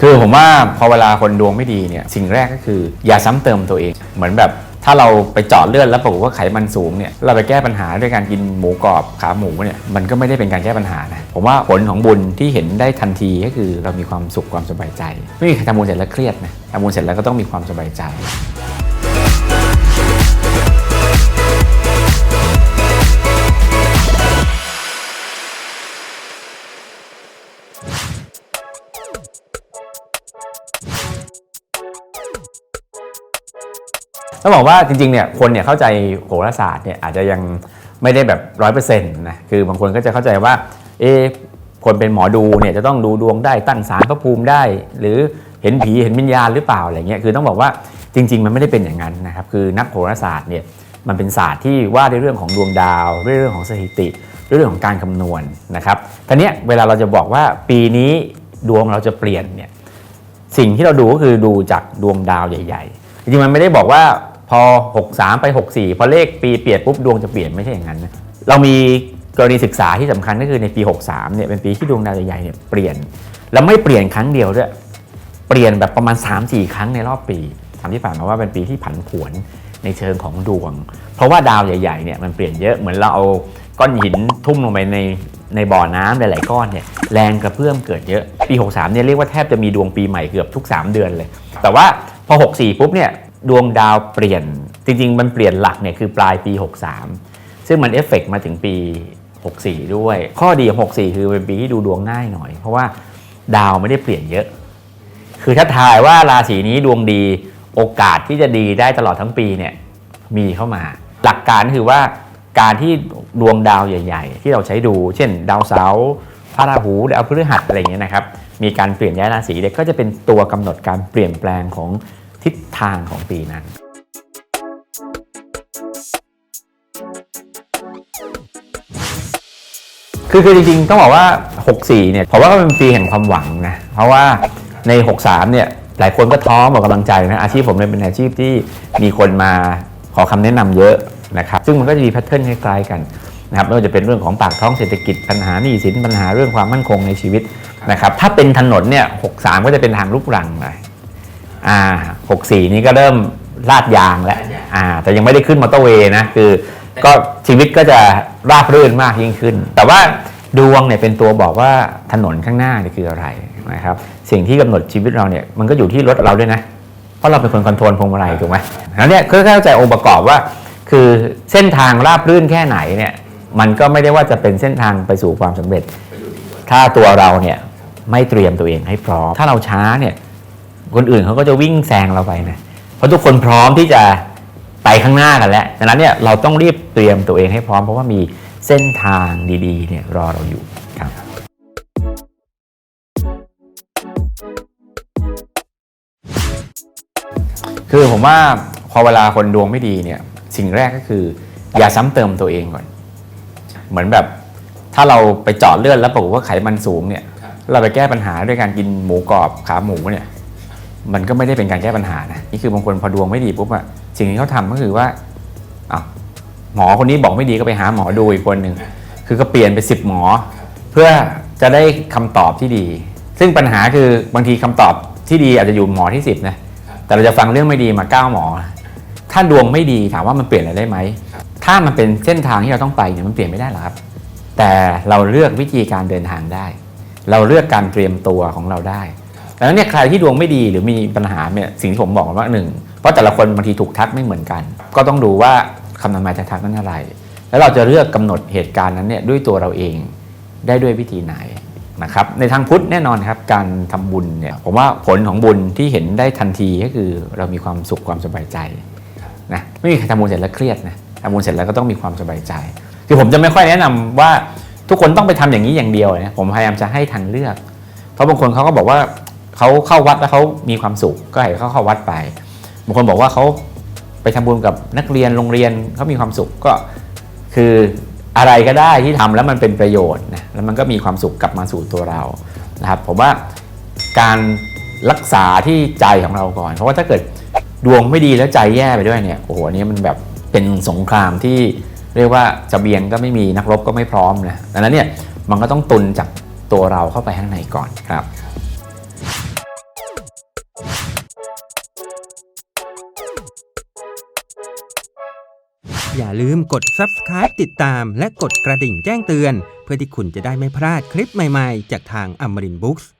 คือผมว่าพอเวลาคนดวงไม่ดีเนี่ยสิ่งแรกก็คือ อย่าซ้ำเติมตัวเอง เหมือนแบบถ้าเราไปเจาะเลือดแล้วปรากฏว่าไขมันสูงเนี่ยเราไปแก้ปัญหาด้วยการกินหมูกรอบขาหมูเนี่ยมันก็ไม่ได้เป็นการแก้ปัญหานะผมว่าผลของบุญที่เห็นได้ทันทีก็คือเรามีความสุขความสบายใจ ไม่มีใครทำบุญเสร็จแล้วเครียดนะทำบุญเสร็จแล้วก็ต้องมีความสบายใจ ต้องบอกว่าจริงๆเนี่ยคนเนี่ยเข้าใจโหราศาสตร์เนี่ยอาจจะยังไม่ได้แบบร้อยเปอร์เซ็นต์นะคือบางคนก็จะเข้าใจว่าเอะคนเป็นหมอดูเนี่ยจะต้องดูดวงได้ตั้งสารพระภูมิได้ หรือเห็นผีเห็นวิญญาณหรือเปล่าอะไรเงี้ยคือต้องบอกว่าจริง ๆ มันไม่ได้เป็นอย่างนั้นนะครับคือนักโหราศาสตร์เนี่ยมันเป็นศาสตร์ที่ว่าในเรื่องของดวงดาวเรื่องของสถิติเรื่องของการคำนวณนะครับทีเนี้ยเวลาเราจะบอกว่าปีนี้ดวงเราจะเปลี่ยนเนี่ยสิ่งที่เราดูก็คือดูจากดวงดาวใหญ่ ๆ จริงๆมันไม่ได้บอกว่า พอ 63 ไป 64 พอเลขปีเปลี่ยนปุ๊บดวงจะเปลี่ยนไม่ใช่อย่างนั้นนะเรามีกรณีศึกษาที่สำคัญก็คือในปี 63 เนี่ยเป็นปีที่ดวงดาวใหญ่ๆเนี่ยเปลี่ยน แล้วไม่เปลี่ยนครั้งเดียวด้วยเปลี่ยนแบบประมาณ 3-4 ครั้งในรอบปีทำที่ผ่านมาว่าเป็นปีที่ผันผวนในเชิงของดวง เพราะว่าดาวใหญ่ๆเนี่ยมันเปลี่ยนเยอะเหมือนเราเอาก้อนหินทุ่มลงไปในในบ่อน้ำหลายๆก้อนเนี่ยแรงกระเพื่อมเกิดเยอะปี 63เนี่ยเรียกว่าแทบจะมีดวงปีใหม่เกือบทุก 3 เดือนเลย แต่ว่าพอ 64 ปุ๊บเนี่ย ดวงดาวเปลี่ยน จริง ๆ มันเปลี่ยนหลักเนี่ยคือปลายปี 63 ซึ่งมันเอฟเฟกต์มาถึงปี 64 ด้วย ข้อดีของ64 คือเป็นปีที่ดูดวงง่ายหน่อย เพราะว่าดาวไม่ได้เปลี่ยนเยอะ คือถ้าทายว่าราศีนี้ดวงดีโอกาสที่จะดีได้ตลอดทั้งปีเนี่ยมีเข้ามา หลักการคือว่าการที่ดวงดาวใหญ่ ๆ ที่เราใช้ดู เช่น ดาวเสาร์พระราหูดาวพฤหัสอะไรอย่างเงี้ยนะครับมีการเปลี่ยนย้ายราศีเนี่ยก็จะเป็นตัวกำหนดการเปลี่ยนแปลงของ ทิศทางของปีนั้นคือคือจริงๆต้องบอกว่า 64 เนี่ยผมว่าก็เป็นปีแห่งความหวังนะ เพราะว่าใน 63 เนี่ยหลายคนก็ท้อหมดกำลังใจนะ อาชีพผมเนี่ยเป็นอาชีพที่มีคนมาขอคำแนะนำเยอะนะครับ ซึ่งมันก็จะมีแพทเทิร์นคล้ายๆกันนะครับไม่ว่าจะเป็นเรื่องของปากท้องเศรษฐกิจปัญหาหนี้สินปัญหาเรื่องความมั่นคงในชีวิตนะครับถ้าเป็นถนนเนี่ย 63 ก็จะเป็นทางลูกรังไปอ่า64นี่ก็เริ่มลาดยางแล้วอ่า แต่ยังไม่ได้ขึ้นมอเตอร์เวย์นะคือ ก็ชีวิตก็จะราบรื่นมากยิ่งขึ้น แต่ว่าดวงเนี่ยเป็นตัวบอกว่าถนนข้างหน้าเนี่ยคืออะไรนะครับ สิ่งที่กำหนดชีวิตเราเนี่ยมันก็อยู่ที่รถเราด้วยนะ เพราะเราเป็นคนคอนโทรลพวงมาลัยถูกไหมแล้วเนี่ยก็เข้าใจองค์ประกอบว่า คือเส้นทางราบรื่นแค่ไหนเนี่ย มันก็ไม่ได้ว่าจะเป็นเส้นทางไปสู่ความสำเร็จ ถ้าตัวเราเนี่ยไม่เตรียมตัวเองให้พร้อม ถ้าเราช้าเนี่ย คนอื่นเขาก็จะวิ่งแซงเราไปนะเพราะทุกคนพร้อมที่จะไปข้างหน้ากันแล้วดังนั้นเนี่ยเราต้องรีบเตรียมตัวเองให้พร้อมเพราะว่ามีเส้นทางดีๆเนี่ยรอเราอยู่ครับคือผมว่าพอเวลาคนดวงไม่ดีเนี่ยสิ่งแรกก็คือ อย่าซ้ำเติมตัวเองก่อน เหมือนแบบถ้าเราไปเจาะเลือดแล้วปรากฏว่าไขมันสูงเนี่ย เราไปแก้ปัญหาด้วยการกินหมูกรอบขาหมูเนี่ย มันก็ไม่ได้เป็นการแก้ปัญหานะนี่คือบางคนพอดวงไม่ดีปุ๊บอะสิ่งที่เขาทำก็คือว่าอ้าวหมอคนนี้บอกไม่ดีก็ไปหาหมอดูอีกคนหนึ่งคือก็เปลี่ยนไปสิบหมอ เพื่อจะได้คำตอบที่ดี ซึ่งปัญหาคือบางทีคำตอบที่ดีอาจจะอยู่หมอที่สิบนะแต่เราจะฟังเรื่องไม่ดีมาเก้าหมอ ถ้าดวงไม่ดีถามว่ามันเปลี่ยนอะไรได้ไหม ถ้ามันเป็นเส้นทางที่เราต้องไปเนี่ยมันเปลี่ยนไม่ได้หรอกครับ แต่เราเลือกวิธีการเดินทางได้ เราเลือกการเตรียมตัวของเราได้ ดังนั้นเนี่ยใครที่ดวงไม่ดีหรือมีปัญหาเนี่ยสิ่งที่ผมบอกว่าหนึ่งเพราะแต่ละคนบางทีถูกทักไม่เหมือนกัน ก็ต้องดูว่าคำนำนายจะทักนั้นอะไร แล้วเราจะเลือกกำหนดเหตุการณ์นั้นเนี่ยด้วยตัวเราเองได้ด้วยวิธีไหนนะครับในทางพุทธแน่นอนครับการทำบุญเนี่ยผมว่าผลของบุญที่เห็นได้ทันทีก็คือเรามีความสุขความสบายใจนะไม่มีใครทำบุญเสร็จแล้วเครียดนะทำบุญเสร็จแล้วก็ต้องมีความสบายใจ คือผมจะไม่ค่อยแนะนำว่าทุกคนต้องไปทำอย่างนี้อย่างเดียวนะผมพยายามจะให้ทางเลือก เพราะบางคนเขาก็บอกว่า เขาเข้าวัดแล้วเขามีความสุขก็ให้เขาเข้าวัดไปบางคนบอกว่าเขาไปทำบุญกับนักเรียนโรงเรียนเขามีความสุขก็คืออะไรก็ได้ที่ทำแล้วมันเป็นประโยชน์นะแล้วมันก็มีความสุขกลับมาสู่ตัวเรานะครับผมว่าการรักษาที่ใจของเราก่อน เพราะว่าถ้าเกิดดวงไม่ดีแล้วใจแย่ไปด้วยเนี่ยโอ้โหนี้มันแบบเป็นสงครามที่เรียกว่าจเสบียงก็ไม่มีนักรบก็ไม่พร้อมนะดังนั้นเนี่ยมันก็ต้องตุนจากตัวเราเข้าไปข้างในก่อนครับ อย่าลืมกด subscribe ติดตาม และกดกระดิ่งแจ้งเตือน เพื่อที่คุณจะได้ไม่พลาดคลิปใหม่ๆ จากทางอมรินบุ๊กส์